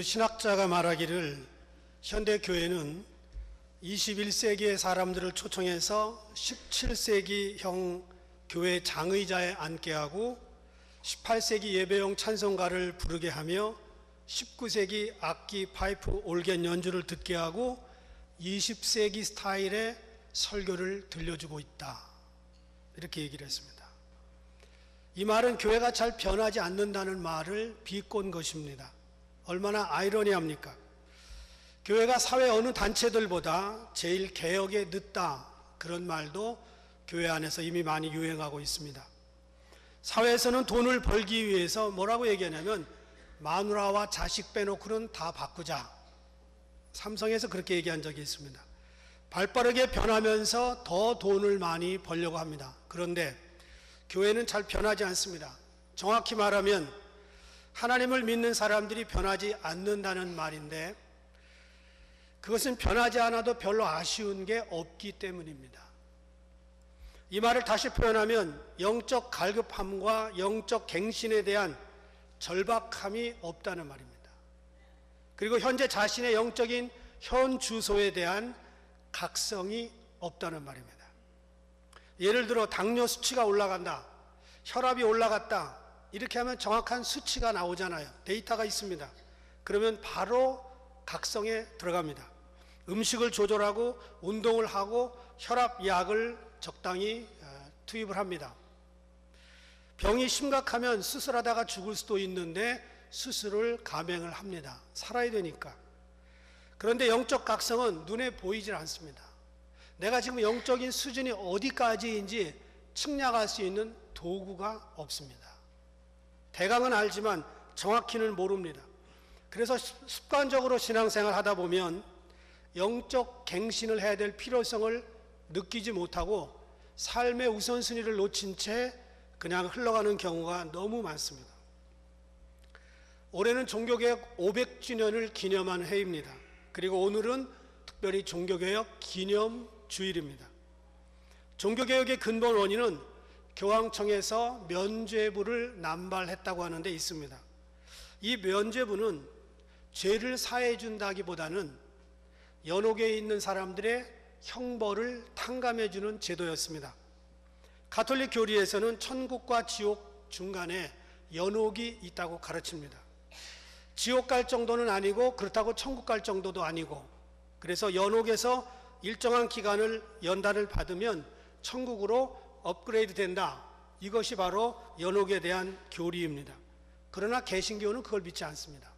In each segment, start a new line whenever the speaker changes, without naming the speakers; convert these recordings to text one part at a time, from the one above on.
어느 신학자가 말하기를 현대 교회는 21세기의 사람들을 초청해서 17세기형 교회 장의자에 앉게 하고 18세기 예배용 찬송가를 부르게 하며 19세기 악기 파이프 올겐 연주를 듣게 하고 20세기 스타일의 설교를 들려주고 있다. 이렇게 얘기를 했습니다. 이 말은 교회가 잘 변하지 않는다는 말을 비꼰 것입니다. 얼마나 아이러니합니까? 교회가 사회 어느 단체들보다 제일 개혁에 늦다. 그런 말도 교회 안에서 이미 많이 유행하고 있습니다. 사회에서는 돈을 벌기 위해서 뭐라고 얘기하냐면 마누라와 자식 빼놓고는 다 바꾸자. 삼성에서 그렇게 얘기한 적이 있습니다. 발 빠르게 변하면서 더 돈을 많이 벌려고 합니다. 그런데 교회는 잘 변하지 않습니다. 정확히 말하면 하나님을 믿는 사람들이 변하지 않는다는 말인데 그것은 변하지 않아도 별로 아쉬운 게 없기 때문입니다. 이 말을 다시 표현하면 영적 갈급함과 영적 갱신에 대한 절박함이 없다는 말입니다. 그리고 현재 자신의 영적인 현 주소에 대한 각성이 없다는 말입니다. 예를 들어 당뇨 수치가 올라간다. 혈압이 올라갔다. 이렇게 하면 정확한 수치가 나오잖아요. 데이터가 있습니다. 그러면 바로 각성에 들어갑니다. 음식을 조절하고 운동을 하고 혈압 약을 적당히 어, 투입을 합니다. 병이 심각하면 수술하다가 죽을 수도 있는데 수술을 감행을 합니다. 살아야 되니까. 그런데 영적 각성은 눈에 보이질 않습니다. 내가 지금 영적인 수준이 어디까지인지 측량할 수 있는 도구가 없습니다. 대강은 알지만 정확히는 모릅니다. 그래서 습관적으로 신앙생활 하다 보면 영적 갱신을 해야 될 필요성을 느끼지 못하고 삶의 우선순위를 놓친 채 그냥 흘러가는 경우가 너무 많습니다. 올해는 종교개혁 500주년을 기념한 해입니다. 그리고 오늘은 특별히 종교개혁 기념 주일입니다. 종교개혁의 근본 원인은 교황청에서 면죄부를 남발했다고 하는 데 있습니다. 이 면죄부는 죄를 사해 준다기보다는 연옥에 있는 사람들의 형벌을 탕감해 주는 제도였습니다. 가톨릭 교리에서는 천국과 지옥 중간에 연옥이 있다고 가르칩니다. 지옥 갈 정도는 아니고 그렇다고 천국 갈 정도도 아니고 그래서 연옥에서 일정한 기간을 연단을 받으면 천국으로 업그레이드 된다. 이것이 바로 연옥에 대한 교리입니다. 그러나 개신교는 그걸 믿지 않습니다.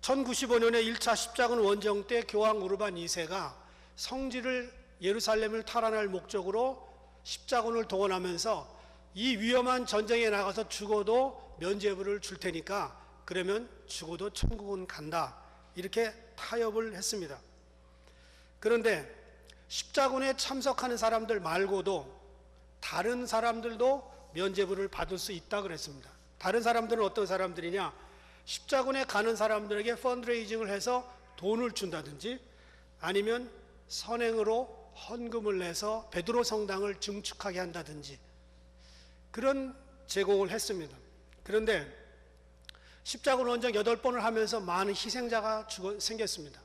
1095년에 1차 십자군 원정 때 교황 우르반 2세가 성지를 예루살렘을 탈환할 목적으로 십자군을 동원하면서 이 위험한 전쟁에 나가서 죽어도 면죄부를 줄 테니까 그러면 죽어도 천국은 간다. 이렇게 타협을 했습니다. 그런데 십자군에 참석하는 사람들 말고도 다른 사람들도 면죄부를 받을 수 있다 그랬습니다. 다른 사람들은 어떤 사람들이냐? 십자군에 가는 사람들에게 펀드레이징을 해서 돈을 준다든지 아니면 선행으로 헌금을 내서 베드로 성당을 증축하게 한다든지 그런 제공을 했습니다. 그런데 십자군 원정 8번을 하면서 많은 희생자가 죽어, 생겼습니다.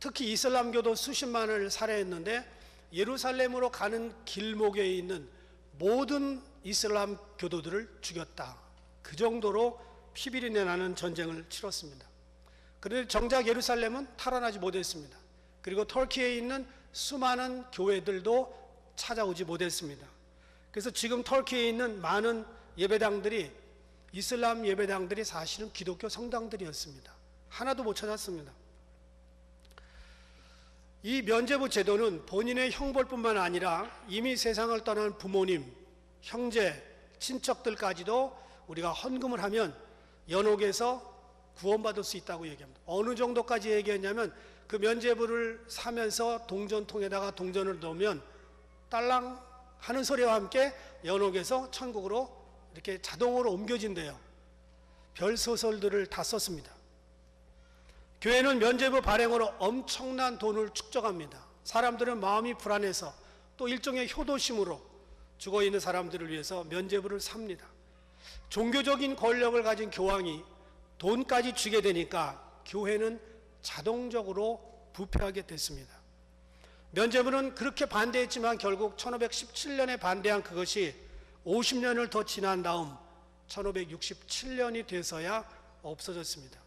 특히 이슬람교도 수십만을 살해했는데 예루살렘으로 가는 길목에 있는 모든 이슬람 교도들을 죽였다. 그 정도로 피비린내 나는 전쟁을 치렀습니다. 그런데 정작 예루살렘은 탈환하지 못했습니다. 그리고 터키에 있는 수많은 교회들도 찾아오지 못했습니다. 그래서 지금 터키에 있는 많은 예배당들이 이슬람 예배당들이 사실은 기독교 성당들이었습니다. 하나도 못 찾았습니다. 이 면죄부 제도는 본인의 형벌뿐만 아니라 이미 세상을 떠난 부모님, 형제, 친척들까지도 우리가 헌금을 하면 연옥에서 구원받을 수 있다고 얘기합니다. 어느 정도까지 얘기했냐면 그 면죄부를 사면서 동전통에다가 동전을 넣으면 딸랑 하는 소리와 함께 연옥에서 천국으로 이렇게 자동으로 옮겨진대요. 별 소설들을 다 썼습니다. 교회는 면죄부 발행으로 엄청난 돈을 축적합니다. 사람들은 마음이 불안해서 또 일종의 효도심으로 죽어 있는 사람들을 위해서 면죄부를 삽니다. 종교적인 권력을 가진 교황이 돈까지 주게 되니까 교회는 자동적으로 부패하게 됐습니다. 면제부는 그렇게 반대했지만 결국 1517년에 반대한 그것이 50년을 더 지난 다음 1567년이 돼서야 없어졌습니다.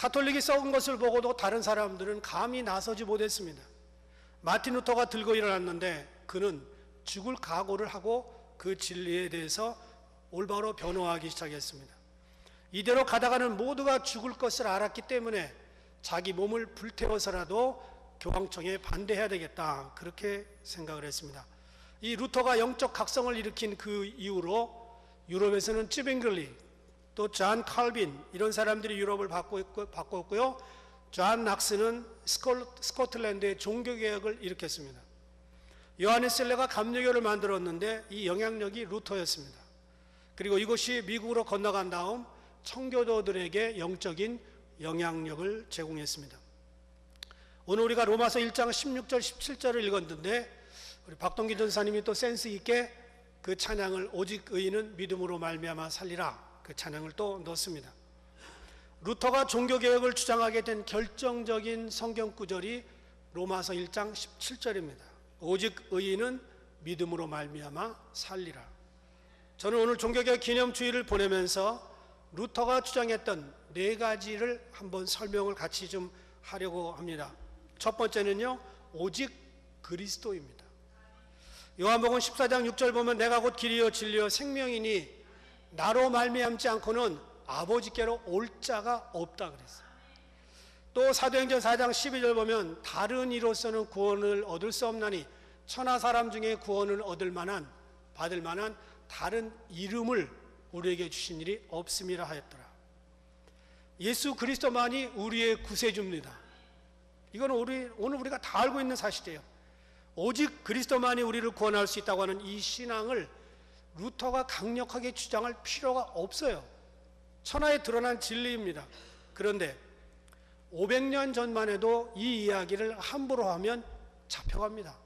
가톨릭이 썩은 것을 보고도 다른 사람들은 감히 나서지 못했습니다. 마틴 루터가 들고 일어났는데 그는 죽을 각오를 하고 그 진리에 대해서 올바로 변호하기 시작했습니다. 이대로 가다가는 모두가 죽을 것을 알았기 때문에 자기 몸을 불태워서라도 교황청에 반대해야 되겠다. 그렇게 생각을 했습니다. 이 루터가 영적 각성을 일으킨 그 이후로 유럽에서는 찌빙글리 또 존 칼빈 이런 사람들이 유럽을 바꿨고요. 존 낙스는 스코틀랜드의 종교개혁을 일으켰습니다. 요하네스 셀레가 감리교를 만들었는데 이 영향력이 루터였습니다. 그리고 이것이 미국으로 건너간 다음 청교도들에게 영적인 영향력을 제공했습니다. 오늘 우리가 로마서 1장 16절 17절을 읽었는데 우리 박동기 전사님이 또 센스 있게 그 찬양을 오직 의인은 믿음으로 말미암아 살리라 그 찬양을 또 넣습니다. 루터가 종교 개혁을 주장하게 된 결정적인 성경 구절이 로마서 1장 17절입니다. 오직 의인은 믿음으로 말미암아 살리라. 저는 오늘 종교개혁 기념주의를 보내면서 루터가 주장했던 네 가지를 한번 설명을 같이 좀 하려고 합니다. 첫 번째는요, 오직 그리스도입니다. 요한복음 14장 6절 보면 내가 곧 길이요 진리요 생명이니 나로 말미암지 않고는 아버지께로 올 자가 없다 그랬어요. 또 사도행전 4장 12절 보면 다른 이로서는 구원을 얻을 수 없나니 천하 사람 중에 구원을 얻을 만한 받을 만한 다른 이름을 우리에게 주신 일이 없음이라 하였더라. 예수 그리스도만이 우리의 구세주입니다. 이건 우리 오늘 우리가 다 알고 있는 사실이에요. 오직 그리스도만이 우리를 구원할 수 있다고 하는 이 신앙을 루터가 강력하게 주장할 필요가 없어요. 천하에 드러난 진리입니다. 그런데 500년 전만 해도 이 이야기를 함부로 하면 잡혀갑니다.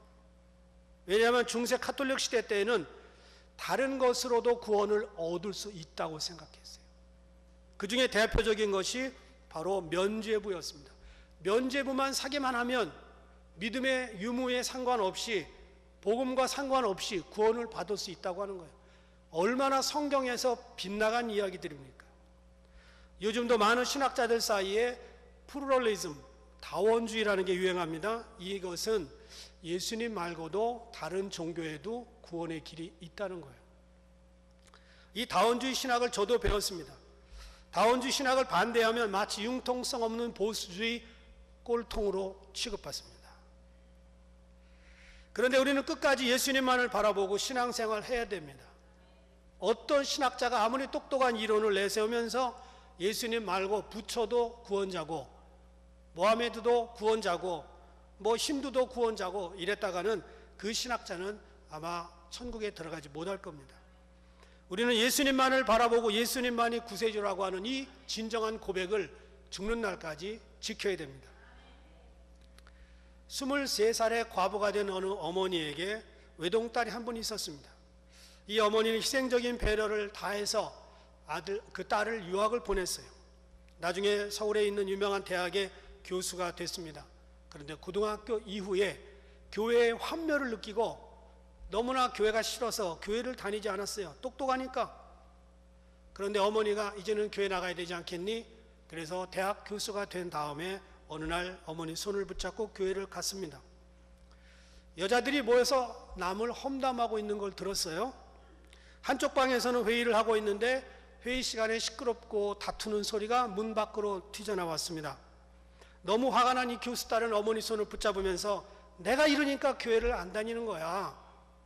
왜냐하면 중세 카톨릭 시대 때에는 다른 것으로도 구원을 얻을 수 있다고 생각했어요. 그 중에 대표적인 것이 바로 면죄부였습니다. 면죄부만 사기만 하면 믿음의 유무에 상관없이 복음과 상관없이 구원을 받을 수 있다고 하는 거예요. 얼마나 성경에서 빗나간 이야기들입니까? 요즘도 많은 신학자들 사이에 플루럴리즘, 다원주의라는 게 유행합니다. 이것은 예수님 말고도 다른 종교에도 구원의 길이 있다는 거예요. 이 다원주의 신학을 저도 배웠습니다. 다원주의 신학을 반대하면 마치 융통성 없는 보수주의 꼴통으로 취급받습니다. 그런데 우리는 끝까지 예수님만을 바라보고 신앙생활 해야 됩니다. 어떤 신학자가 아무리 똑똑한 이론을 내세우면서 예수님 말고 부처도 구원자고 모하메드도 구원자고 뭐 힌두도 구원자고 이랬다가는 그 신학자는 아마 천국에 들어가지 못할 겁니다. 우리는 예수님만을 바라보고 예수님만이 구세주라고 하는 이 진정한 고백을 죽는 날까지 지켜야 됩니다. 23살의 과부가 된 어느 어머니에게 외동딸이 한 분 있었습니다. 이 어머니는 희생적인 배려를 다해서 아들, 그 딸을 유학을 보냈어요. 나중에 서울에 있는 유명한 대학의 교수가 됐습니다. 그런데 고등학교 이후에 교회의 환멸을 느끼고 너무나 교회가 싫어서 교회를 다니지 않았어요. 똑똑하니까. 그런데 어머니가 이제는 교회 나가야 되지 않겠니? 그래서 대학 교수가 된 다음에 어느 날 어머니 손을 붙잡고 교회를 갔습니다. 여자들이 모여서 남을 험담하고 있는 걸 들었어요. 한쪽 방에서는 회의를 하고 있는데 회의 시간에 시끄럽고 다투는 소리가 문 밖으로 튀어나왔습니다. 너무 화가 난 이 교수 딸은 어머니 손을 붙잡으면서 내가 이러니까 교회를 안 다니는 거야.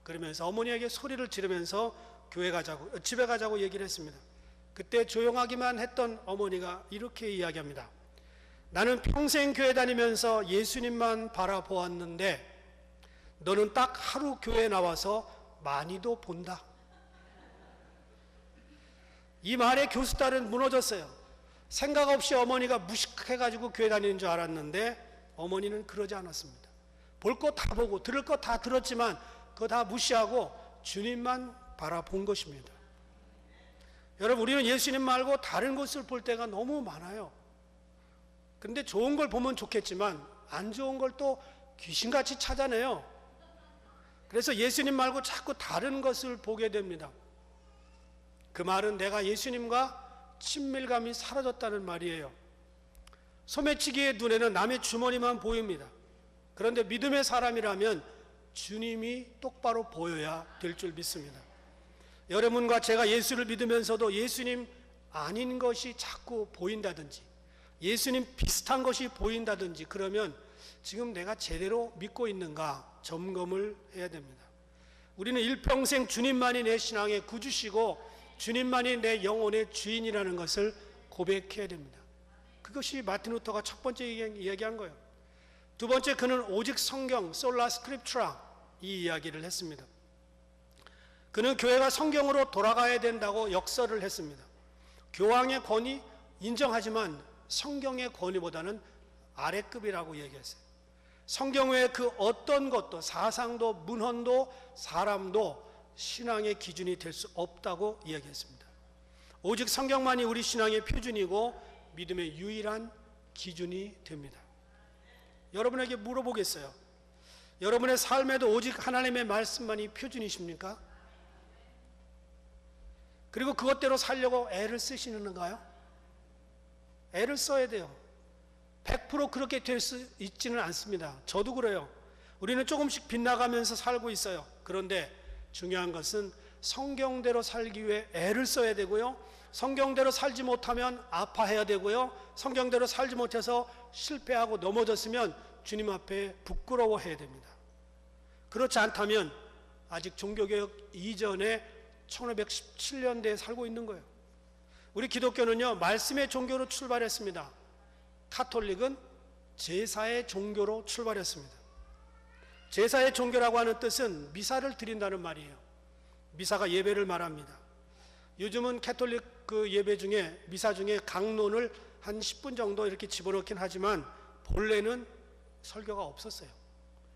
그러면서 어머니에게 소리를 지르면서 교회 가자고, 어, 집에 가자고 얘기를 했습니다. 그때 조용하기만 했던 어머니가 이렇게 이야기합니다. 나는 평생 교회 다니면서 예수님만 바라보았는데 너는 딱 하루 교회 나와서 많이도 본다. 이 말에 교수 딸은 무너졌어요. 생각 없이 어머니가 무식해가지고 교회 다니는 줄 알았는데 어머니는 그러지 않았습니다. 볼 것 다 보고 들을 것 다 들었지만 그거 다 무시하고 주님만 바라본 것입니다. 여러분 우리는 예수님 말고 다른 것을 볼 때가 너무 많아요. 근데 좋은 걸 보면 좋겠지만 안 좋은 걸 또 귀신같이 찾아내요. 그래서 예수님 말고 자꾸 다른 것을 보게 됩니다. 그 말은 내가 예수님과 친밀감이 사라졌다는 말이에요. 소매치기의 눈에는 남의 주머니만 보입니다. 그런데 믿음의 사람이라면 주님이 똑바로 보여야 될 줄 믿습니다. 여러분과 제가 예수를 믿으면서도 예수님 아닌 것이 자꾸 보인다든지 예수님 비슷한 것이 보인다든지 그러면 지금 내가 제대로 믿고 있는가 점검을 해야 됩니다. 우리는 일평생 주님만이 내 신앙의 구주시고 주님만이 내 영혼의 주인이라는 것을 고백해야 됩니다. 그것이 마틴 루터가 첫 번째 이야기한 거예요. 두 번째 그는 오직 성경 솔라 스크립트라 이 이야기를 했습니다. 그는 교회가 성경으로 돌아가야 된다고 역설을 했습니다. 교황의 권위 인정하지만 성경의 권위보다는 아래급이라고 얘기했어요. 성경 외에 그 어떤 것도 사상도 문헌도 사람도 신앙의 기준이 될 수 없다고 이야기했습니다. 오직 성경만이 우리 신앙의 표준이고 믿음의 유일한 기준이 됩니다. 여러분에게 물어보겠어요. 여러분의 삶에도 오직 하나님의 말씀만이 표준이십니까? 그리고 그것대로 살려고 애를 쓰시는가요? 애를 써야 돼요. 100% 그렇게 될 수 있지는 않습니다. 저도 그래요. 우리는 조금씩 빗나가면서 살고 있어요. 그런데 중요한 것은 성경대로 살기 위해 애를 써야 되고요. 성경대로 살지 못하면 아파해야 되고요. 성경대로 살지 못해서 실패하고 넘어졌으면 주님 앞에 부끄러워해야 됩니다. 그렇지 않다면 아직 종교개혁 이전에 1517년대에 살고 있는 거예요. 우리 기독교는요, 말씀의 종교로 출발했습니다. 카톨릭은 제사의 종교로 출발했습니다. 제사의 종교라고 하는 뜻은 미사를 드린다는 말이에요. 미사가 예배를 말합니다. 요즘은 캐톨릭 그 예배 중에 미사 중에 강론을 한 10분 정도 이렇게 집어넣긴 하지만 본래는 설교가 없었어요.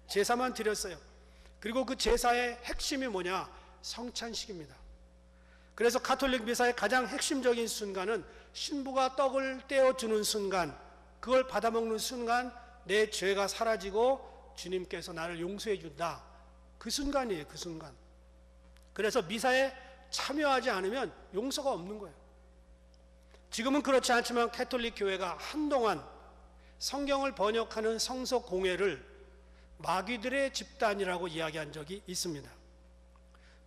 제사만 드렸어요. 그리고 그 제사의 핵심이 뭐냐? 성찬식입니다. 그래서 카톨릭 미사의 가장 핵심적인 순간은 신부가 떡을 떼어주는 순간, 그걸 받아먹는 순간 내 죄가 사라지고 주님께서 나를 용서해 준다. 그 순간이에요, 그 순간. 그래서 미사에 참여하지 않으면 용서가 없는 거예요. 지금은 그렇지 않지만 캐톨릭 교회가 한동안 성경을 번역하는 성서 공회를 마귀들의 집단이라고 이야기한 적이 있습니다.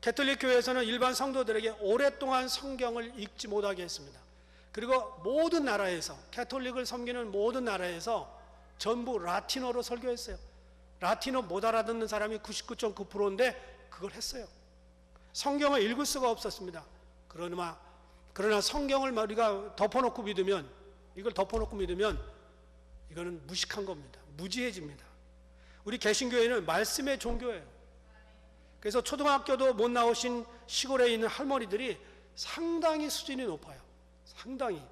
캐톨릭 교회에서는 일반 성도들에게 오랫동안 성경을 읽지 못하게 했습니다. 그리고 모든 나라에서 캐톨릭을 섬기는 모든 나라에서 전부 라틴어로 설교했어요. 라틴어 못 알아듣는 사람이 99.9%인데 그걸 했어요. 성경을 읽을 수가 없었습니다. 그러나 그러나 성경을 우리가 덮어놓고 믿으면 이걸 덮어놓고 믿으면 이거는 무식한 겁니다. 무지해집니다. 우리 개신교회는 말씀의 종교예요. 그래서 초등학교도 못 나오신 시골에 있는 할머니들이 상당히 수준이 높아요. 상당히.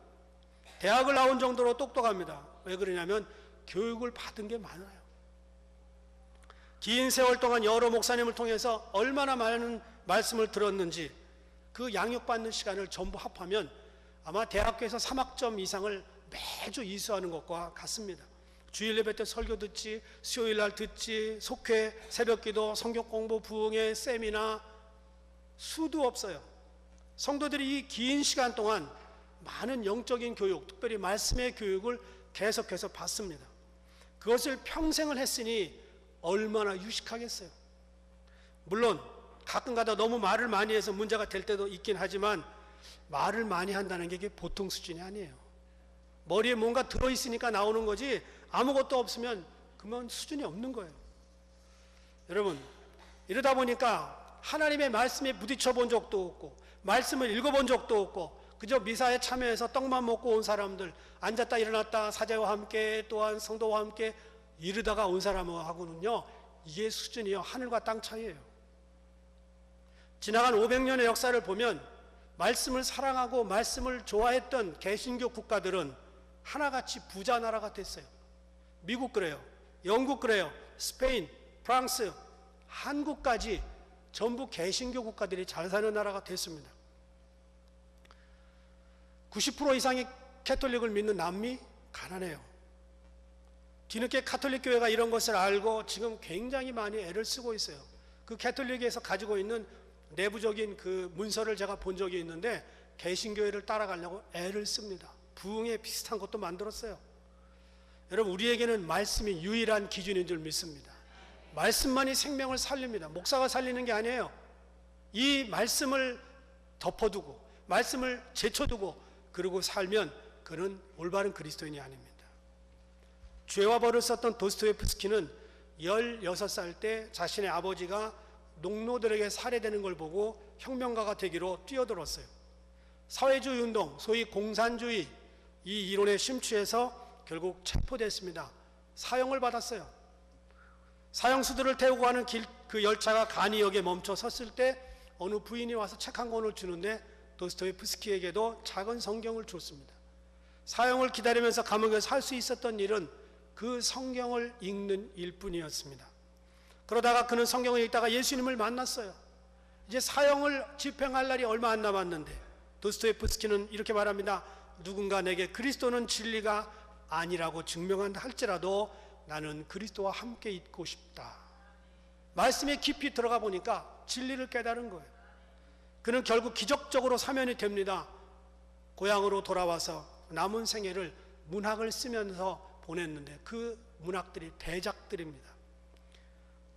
대학을 나온 정도로 똑똑합니다. 왜 그러냐면 교육을 받은 게 많아요. 긴 세월 동안 여러 목사님을 통해서 얼마나 많은 말씀을 들었는지 그 양육받는 시간을 전부 합하면 아마 대학교에서 3학점 이상을 매주 이수하는 것과 같습니다. 주일 예배 때 설교 듣지, 수요일 날 듣지, 속회, 새벽 기도, 성경 공부, 부흥회, 세미나 수도 없어요. 성도들이 이 긴 시간 동안 많은 영적인 교육, 특별히 말씀의 교육을 계속해서 받습니다. 그것을 평생을 했으니 얼마나 유식하겠어요. 물론 가끔가다 너무 말을 많이 해서 문제가 될 때도 있긴 하지만 말을 많이 한다는 게 보통 수준이 아니에요. 머리에 뭔가 들어 있으니까 나오는 거지 아무것도 없으면 그러면 수준이 없는 거예요. 여러분, 이러다 보니까 하나님의 말씀에 부딪혀 본 적도 없고, 말씀을 읽어본 적도 없고, 그저 미사에 참여해서 떡만 먹고 온 사람들, 앉았다 일어났다 사제와 함께 또한 성도와 함께 이르다가 온 사람하고는요, 이게 수준이요. 하늘과 땅 차이예요. 지나간 500년의 역사를 보면 말씀을 사랑하고 말씀을 좋아했던 개신교 국가들은 하나같이 부자 나라가 됐어요. 미국 그래요. 영국 그래요. 스페인, 프랑스, 한국까지 전부 개신교 국가들이 잘 사는 나라가 됐습니다. 90% 이상의 캐톨릭을 믿는 남미 가난해요. 뒤늦게 카톨릭 교회가 이런 것을 알고 지금 굉장히 많이 애를 쓰고 있어요. 그 캐톨릭에서 가지고 있는 내부적인 그 문서를 제가 본 적이 있는데 개신교회를 따라가려고 애를 씁니다. 부흥에 비슷한 것도 만들었어요. 여러분 우리에게는 말씀이 유일한 기준인 줄 믿습니다. 말씀만이 생명을 살립니다. 목사가 살리는 게 아니에요. 이 말씀을 덮어두고 말씀을 제쳐두고 그러고 살면 그는 올바른 그리스도인이 아닙니다. 죄와 벌을 썼던 도스토예프스키는 16살 때 자신의 아버지가 농노들에게 살해되는 걸 보고 혁명가가 되기로 뛰어들었어요. 사회주의 운동, 소위 공산주의 이 이론에 심취해서 결국 체포됐습니다. 사형을 받았어요. 사형수들을 태우고 가는 길, 그 열차가 가니역에 멈춰 섰을 때 어느 부인이 와서 책 한 권을 주는데 도스토예프스키에게도 작은 성경을 줬습니다. 사형을 기다리면서 감옥에 살수 있었던 일은 그 성경을 읽는 일뿐이었습니다. 그러다가 그는 성경을 읽다가 예수님을 만났어요. 이제 사형을 집행할 날이 얼마 안 남았는데 도스토예프스키는 이렇게 말합니다. 누군가 내게 그리스도는 진리가 아니라고 증명한다 할지라도 나는 그리스도와 함께 있고 싶다. 말씀에 깊이 들어가 보니까 진리를 깨달은 거예요. 그는 결국 기적적으로 사면이 됩니다. 고향으로 돌아와서 남은 생애를 문학을 쓰면서 보냈는데 그 문학들이 대작들입니다.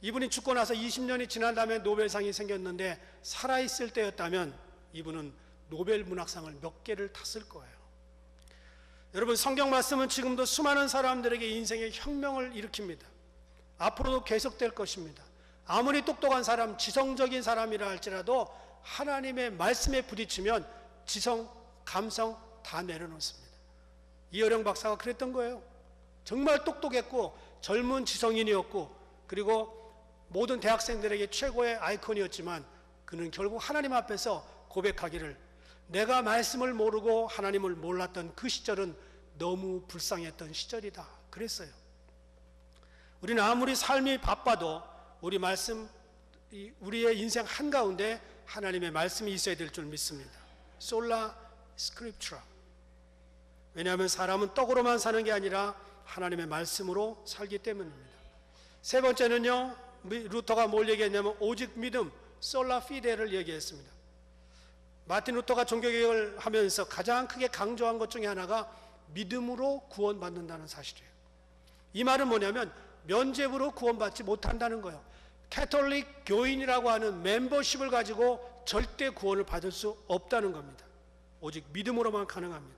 이분이 죽고 나서 20년이 지난 다음에 노벨상이 생겼는데 살아있을 때였다면 이분은 노벨 문학상을 몇 개를 탔을 거예요. 여러분 성경 말씀은 지금도 수많은 사람들에게 인생의 혁명을 일으킵니다. 앞으로도 계속될 것입니다. 아무리 똑똑한 사람, 지성적인 사람이라 할지라도 하나님의 말씀에 부딪히면 지성, 감성 다 내려놓습니다. 이어령 박사가 그랬던 거예요. 정말 똑똑했고 젊은 지성인이었고 그리고 모든 대학생들에게 최고의 아이콘이었지만 그는 결국 하나님 앞에서 고백하기를 내가 말씀을 모르고 하나님을 몰랐던 그 시절은 너무 불쌍했던 시절이다. 그랬어요. 우리는 아무리 삶이 바빠도 우리 말씀, 우리의 인생 한가운데 하나님의 말씀이 있어야 될 줄 믿습니다. 솔라 스크립트라. 왜냐하면 사람은 떡으로만 사는 게 아니라 하나님의 말씀으로 살기 때문입니다. 세 번째는요, 루터가 뭘 얘기했냐면 오직 믿음, 솔라 피데를 얘기했습니다. 마틴 루터가 종교개혁을 하면서 가장 크게 강조한 것 중에 하나가 믿음으로 구원받는다는 사실이에요. 이 말은 뭐냐면 면죄부로 구원받지 못한다는 거예요. 캐톨릭 교인이라고 하는 멤버십을 가지고 절대 구원을 받을 수 없다는 겁니다. 오직 믿음으로만 가능합니다.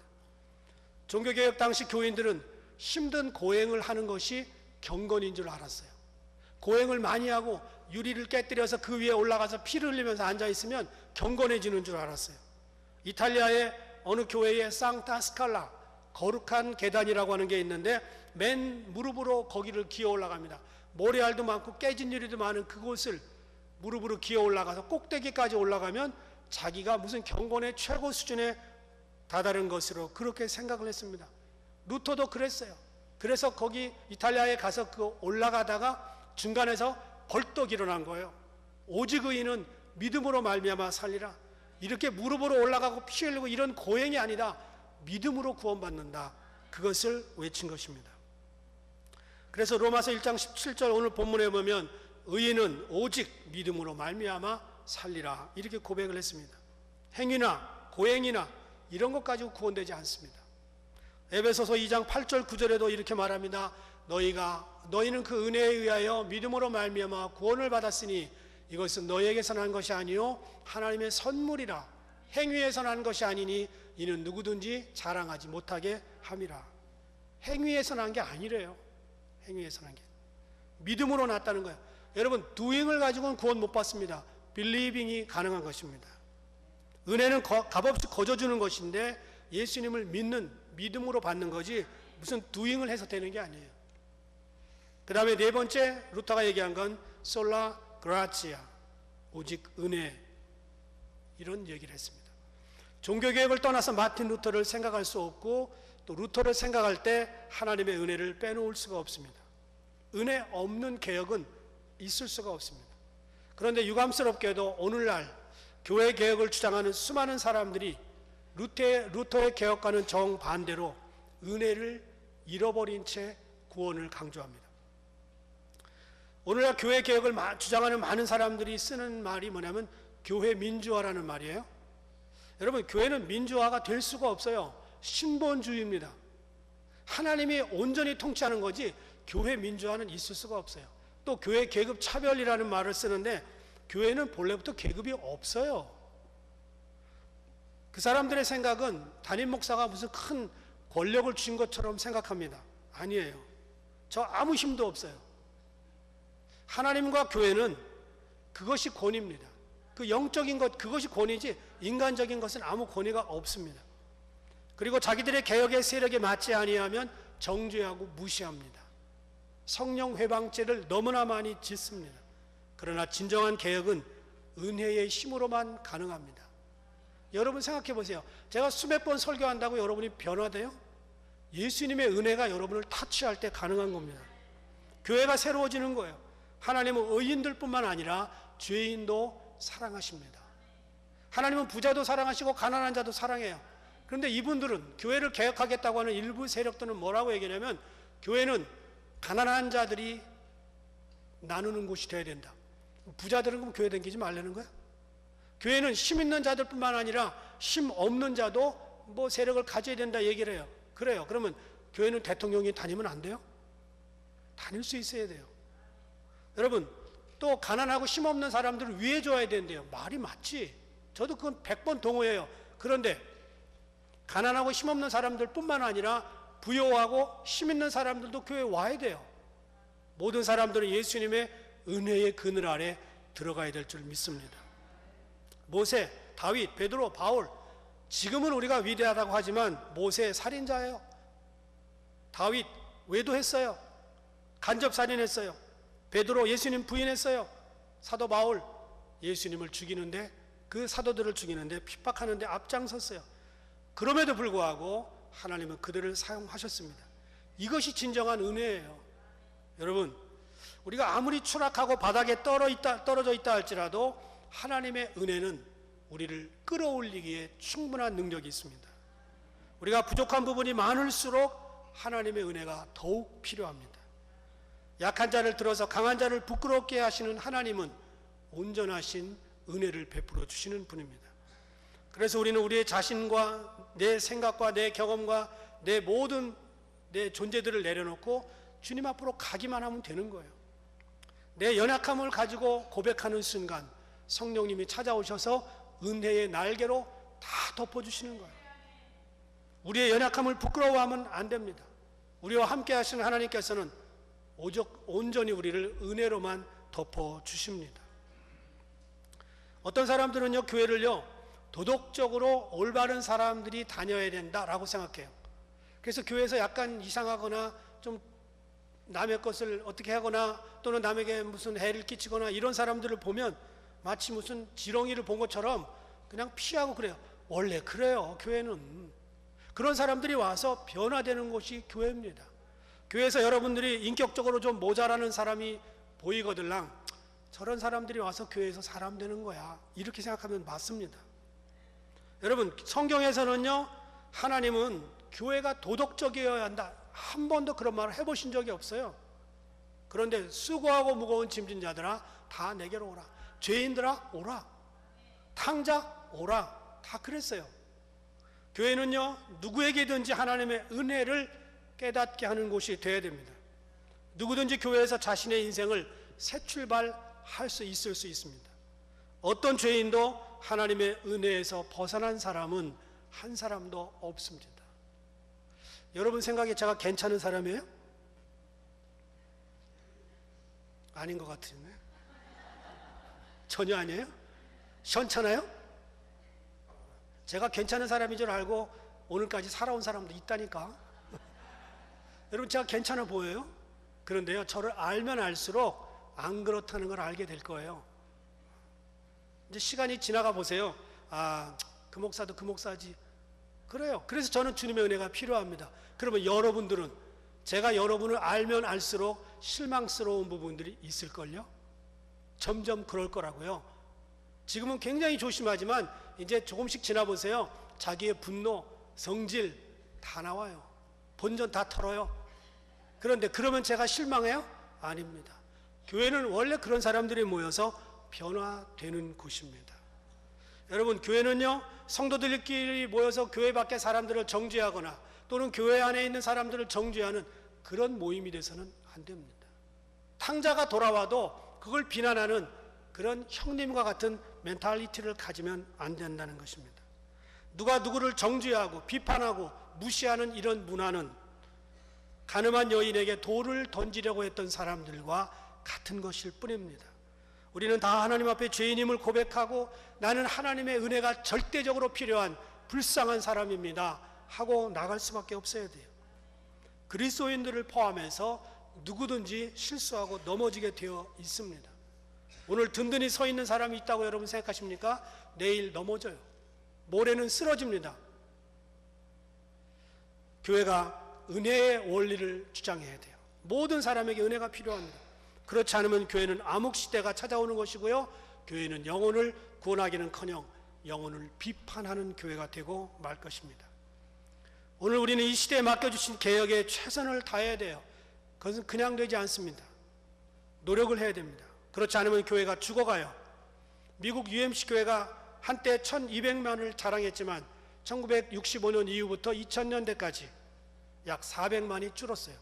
종교개혁 당시 교인들은 힘든 고행을 하는 것이 경건인 줄 알았어요. 고행을 많이 하고 유리를 깨뜨려서 그 위에 올라가서 피를 흘리면서 앉아 있으면 경건해지는 줄 알았어요. 이탈리아의 어느 교회의 상타 스칼라 거룩한 계단이라고 하는 게 있는데 맨 무릎으로 거기를 기어 올라갑니다. 모래알도 많고 깨진 유리도 많은 그곳을 무릎으로 기어 올라가서 꼭대기까지 올라가면 자기가 무슨 경건의 최고 수준에 다다른 것으로 그렇게 생각을 했습니다. 루터도 그랬어요. 그래서 거기 이탈리아에 가서 그 올라가다가 중간에서 벌떡 일어난 거예요. 오직 의인은 믿음으로 말미암아 살리라. 이렇게 무릎으로 올라가고 피 흘리고 이런 고행이 아니다. 믿음으로 구원받는다. 그것을 외친 것입니다. 그래서 로마서 1장 17절 오늘 본문에 보면 의인은 오직 믿음으로 말미암아 살리라. 이렇게 고백을 했습니다. 행위나 고행이나 이런 것 가지고 구원되지 않습니다. 에베소서 2장 8절 9절에도 이렇게 말합니다. 너희가 너희는 그 은혜에 의하여 믿음으로 말미암아 구원을 받았으니 이것은 너희에게서 난 것이 아니요 하나님의 선물이라 행위에서 난 것이 아니니 이는 누구든지 자랑하지 못하게 함이라. 행위에서 난 게 아니래요. 행위에서 난 게. 믿음으로 났다는 거예요. 여러분, doing을 가지고는 구원 못 받습니다. believing이 가능한 것입니다. 은혜는 값없이 거저주는 것인데 예수님을 믿는 믿음으로 받는 거지 무슨 doing을 해서 되는 게 아니에요. 그 다음에 네 번째 루터가 얘기한 건 솔라 그라치아 오직 은혜 이런 얘기를 했습니다. 종교개혁을 떠나서 마틴 루터를 생각할 수 없고 또 루터를 생각할 때 하나님의 은혜를 빼놓을 수가 없습니다. 은혜 없는 개혁은 있을 수가 없습니다. 그런데 유감스럽게도 오늘날 교회 개혁을 주장하는 수많은 사람들이 루테, 루터의 개혁과는 정반대로 은혜를 잃어버린 채 구원을 강조합니다. 오늘날 교회 개혁을 마- 주장하는 많은 사람들이 쓰는 말이 뭐냐면 교회 민주화라는 말이에요. 여러분, 교회는 민주화가 될 수가 없어요. 신본주의입니다. 하나님이 온전히 통치하는 거지 교회 민주화는 있을 수가 없어요. 또 교회 계급 차별이라는 말을 쓰는데 교회는 본래부터 계급이 없어요. 그 사람들의 생각은 담임 목사가 무슨 큰 권력을 쥔 것처럼 생각합니다. 아니에요. 저 아무 힘도 없어요. 하나님과 교회는 그것이 권위입니다. 그 영적인 것 그것이 권위지 인간적인 것은 아무 권위가 없습니다. 그리고 자기들의 개혁의 세력에 맞지 아니하면 정죄하고 무시합니다. 성령 회방죄를 너무나 많이 짓습니다. 그러나 진정한 개혁은 은혜의 힘으로만 가능합니다. 여러분 생각해 보세요. 제가 수백 번 설교한다고 여러분이 변화돼요? 예수님의 은혜가 여러분을 타치할 때 가능한 겁니다. 교회가 새로워지는 거예요. 하나님은 의인들뿐만 아니라 죄인도 사랑하십니다. 하나님은 부자도 사랑하시고 가난한 자도 사랑해요. 그런데 이분들은 교회를 개혁하겠다고 하는 일부 세력들은 뭐라고 얘기하냐면 교회는 가난한 자들이 나누는 곳이 되어야 된다. 부자들은 그럼 교회 댕기지 말라는 거야? 교회는 힘 있는 자들뿐만 아니라 힘 없는 자도 뭐 세력을 가져야 된다 얘기를 해요. 그래요. 그러면 교회는 대통령이 다니면 안 돼요? 다닐 수 있어야 돼요. 여러분 또 가난하고 힘 없는 사람들을 위해 줘야 된대요. 말이 맞지. 저도 그건 100번 동의해요. 그런데 가난하고 힘 없는 사람들뿐만 아니라 부여하고 힘 있는 사람들도 교회에 와야 돼요. 모든 사람들은 예수님의 은혜의 그늘 아래 들어가야 될 줄 믿습니다. 모세, 다윗, 베드로, 바울 지금은 우리가 위대하다고 하지만 모세 살인자예요. 다윗 외도했어요. 간접 살인했어요. 베드로 예수님 부인했어요. 사도 바울 예수님을 죽이는데 그 사도들을 죽이는데 핍박하는데 앞장섰어요. 그럼에도 불구하고 하나님은 그들을 사용하셨습니다. 이것이 진정한 은혜예요. 여러분, 우리가 아무리 추락하고 바닥에 떨어 있다, 떨어져 있다 할지라도 하나님의 은혜는 우리를 끌어올리기에 충분한 능력이 있습니다. 우리가 부족한 부분이 많을수록 하나님의 은혜가 더욱 필요합니다. 약한 자를 들어서 강한 자를 부끄럽게 하시는 하나님은 온전하신 은혜를 베풀어 주시는 분입니다. 그래서 우리는 우리의 자신과 내 생각과 내 경험과 내 모든 내 존재들을 내려놓고 주님 앞으로 가기만 하면 되는 거예요. 내 연약함을 가지고 고백하는 순간 성령님이 찾아오셔서 은혜의 날개로 다 덮어주시는 거예요. 우리의 연약함을 부끄러워하면 안 됩니다. 우리와 함께 하시는 하나님께서는 오직 온전히 우리를 은혜로만 덮어 주십니다. 어떤 사람들은요, 교회를요, 도덕적으로 올바른 사람들이 다녀야 된다라고 생각해요. 그래서 교회에서 약간 이상하거나 좀 남의 것을 어떻게 하거나 또는 남에게 무슨 해를 끼치거나 이런 사람들을 보면 마치 무슨 지렁이를 본 것처럼 그냥 피하고 그래요. 원래 그래요, 교회는. 그런 사람들이 와서 변화되는 곳이 교회입니다. 교회에서 여러분들이 인격적으로 좀 모자라는 사람이 보이거들랑 저런 사람들이 와서 교회에서 사람 되는 거야. 이렇게 생각하면 맞습니다. 여러분, 성경에서는요, 하나님은 교회가 도덕적이어야 한다. 한 번도 그런 말을 해보신 적이 없어요. 그런데 수고하고 무거운 짐진 자들아, 다 내게로 오라. 죄인들아, 오라. 탕자, 오라. 다 그랬어요. 교회는요, 누구에게든지 하나님의 은혜를 깨닫게 하는 곳이 되어야 됩니다. 누구든지 교회에서 자신의 인생을 새 출발할 수 있을 수 있습니다. 어떤 죄인도 하나님의 은혜에서 벗어난 사람은 한 사람도 없습니다. 여러분 생각에 제가 괜찮은 사람이에요? 아닌 것 같은데. 전혀 아니에요? 시원찮아요? 제가 괜찮은 사람인 줄 알고 오늘까지 살아온 사람도 있다니까. 여러분 제가 괜찮아 보여요? 그런데요, 저를 알면 알수록 안 그렇다는 걸 알게 될 거예요. 이제 시간이 지나가 보세요. 아, 그 목사도 그 목사지. 그래요. 그래서 저는 주님의 은혜가 필요합니다. 그러면 여러분들은 제가 여러분을 알면 알수록 실망스러운 부분들이 있을걸요? 점점 그럴 거라고요. 지금은 굉장히 조심하지만 이제 조금씩 지나보세요. 자기의 분노, 성질 다 나와요. 본전 다 털어요. 그런데 그러면 제가 실망해요? 아닙니다. 교회는 원래 그런 사람들이 모여서 변화되는 곳입니다. 여러분, 교회는요, 성도들끼리 모여서 교회 밖에 사람들을 정죄하거나 또는 교회 안에 있는 사람들을 정죄하는 그런 모임이 돼서는 안 됩니다. 탕자가 돌아와도 그걸 비난하는 그런 형님과 같은 멘탈리티를 가지면 안 된다는 것입니다. 누가 누구를 정죄하고 비판하고 무시하는 이런 문화는 가늠한 여인에게 돌을 던지려고 했던 사람들과 같은 것일 뿐입니다. 우리는 다 하나님 앞에 죄인임을 고백하고 나는 하나님의 은혜가 절대적으로 필요한 불쌍한 사람입니다. 하고 나갈 수밖에 없어야 돼요. 그리스도인들을 포함해서 누구든지 실수하고 넘어지게 되어 있습니다. 오늘 든든히 서 있는 사람이 있다고 여러분 생각하십니까? 내일 넘어져요. 모레는 쓰러집니다. 교회가 은혜의 원리를 주장해야 돼요. 모든 사람에게 은혜가 필요합니다. 그렇지 않으면 교회는 암흑 시대가 찾아오는 것이고요. 교회는 영혼을 구원하기는커녕 영혼을 비판하는 교회가 되고 말 것입니다. 오늘 우리는 이 시대에 맡겨주신 개혁에 최선을 다해야 돼요. 그것은 그냥 되지 않습니다. 노력을 해야 됩니다. 그렇지 않으면 교회가 죽어가요. 미국 UMC 교회가 한때 1200만을 자랑했지만 1965년 이후부터 2000년대까지 약 400만이 줄었어요.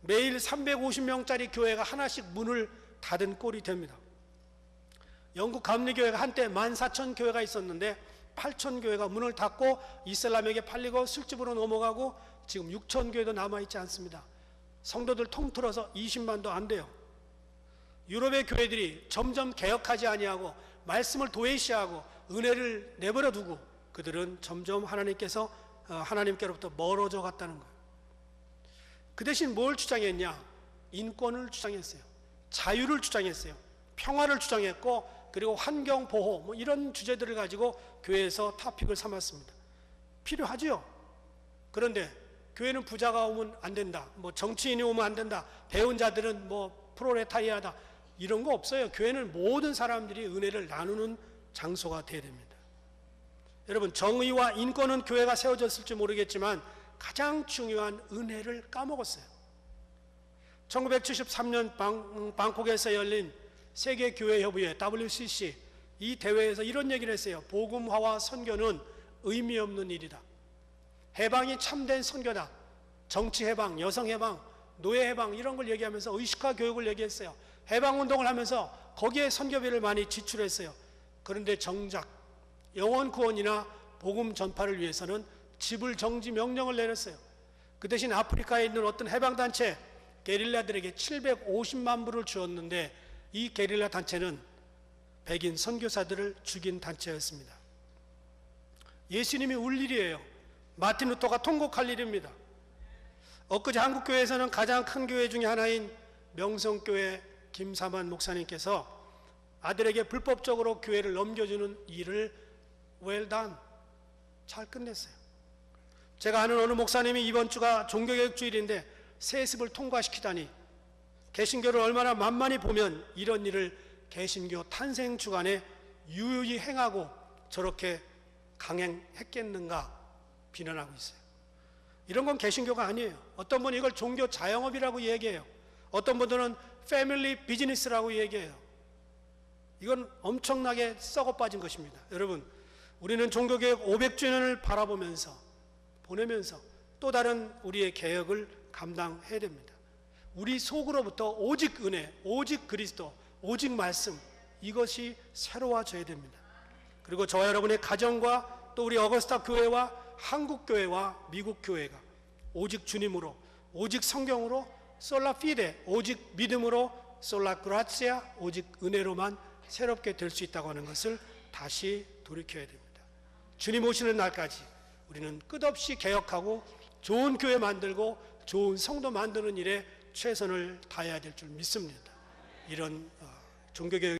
매일 350명짜리 교회가 하나씩 문을 닫은 꼴이 됩니다. 영국 감리교회가 한때 14,000교회가 있었는데 8,000교회가 문을 닫고 이슬람에게 팔리고 술집으로 넘어가고 지금 6,000교회도 남아있지 않습니다. 성도들 통틀어서 20만도 안 돼요. 유럽의 교회들이 점점 개혁하지 아니하고 말씀을 도외시하고 은혜를 내버려 두고 그들은 점점 하나님께서 어, 하나님께로부터 멀어져 갔다는 거예요. 그 대신 뭘 주장했냐? 인권을 주장했어요. 자유를 주장했어요. 평화를 주장했고 그리고 환경 보호 뭐 이런 주제들을 가지고 교회에서 타픽을 삼았습니다. 필요하지요. 그런데 교회는 부자가 오면 안 된다. 뭐 정치인이 오면 안 된다. 배운 자들은 뭐 프로레타리아다. 이런 거 없어요. 교회는 모든 사람들이 은혜를 나누는 장소가 되어야 됩니다. 여러분 정의와 인권은 교회가 세워졌을지 모르겠지만 가장 중요한 은혜를 까먹었어요. 1973년 방, 방콕에서 열린 세계교회협의회 WCC 이 대회에서 이런 얘기를 했어요. 복음화와 선교는 의미 없는 일이다. 해방이 참된 선교다. 정치 해방, 여성 해방, 노예 해방 이런 걸 얘기하면서 의식화 교육을 얘기했어요. 해방 운동을 하면서 거기에 선교비를 많이 지출했어요. 그런데 정작 영원 구원이나 복음 전파를 위해서는 집을 정지 명령을 내렸어요. 그 대신 아프리카에 있는 어떤 해방 단체 게릴라들에게 750만 불을 주었는데 이 게릴라 단체는 백인 선교사들을 죽인 단체였습니다. 예수님이 울 일이에요. 마틴 루터가 통곡할 일입니다. 엊그제 한국교회에서는 가장 큰 교회 중에 하나인 명성교회 김사만 목사님께서 아들에게 불법적으로 교회를 넘겨주는 일을 well done 잘 끝냈어요. 제가 아는 어느 목사님이 이번 주가 종교개혁 주일인데 세습을 통과시키다니 개신교를 얼마나 만만히 보면 이런 일을 개신교 탄생 주간에 유유히 행하고 저렇게 강행했겠는가 비난하고 있어요. 이런 건 개신교가 아니에요. 어떤 분은 이걸 종교 자영업이라고 얘기해요. 어떤 분들은 패밀리 비즈니스라고 얘기해요. 이건 엄청나게 썩어 빠진 것입니다. 여러분, 우리는 종교개혁 500주년을 바라보면서 보내면서 또 다른 우리의 개혁을 감당해야 됩니다. 우리 속으로부터 오직 은혜, 오직 그리스도, 오직 말씀 이것이 새로워져야 됩니다. 그리고 저와 여러분의 가정과 또 우리 어거스타 교회와 한국 교회와 미국 교회가 오직 주님으로 오직 성경으로 솔라 피데 오직 믿음으로 솔라 그라치아 오직 은혜로만 새롭게 될 수 있다고 하는 것을 다시 돌이켜야 됩니다. 주님 오시는 날까지 우리는 끝없이 개혁하고 좋은 교회 만들고 좋은 성도 만드는 일에 최선을 다해야 될 줄 믿습니다. 이런 어, 종교개혁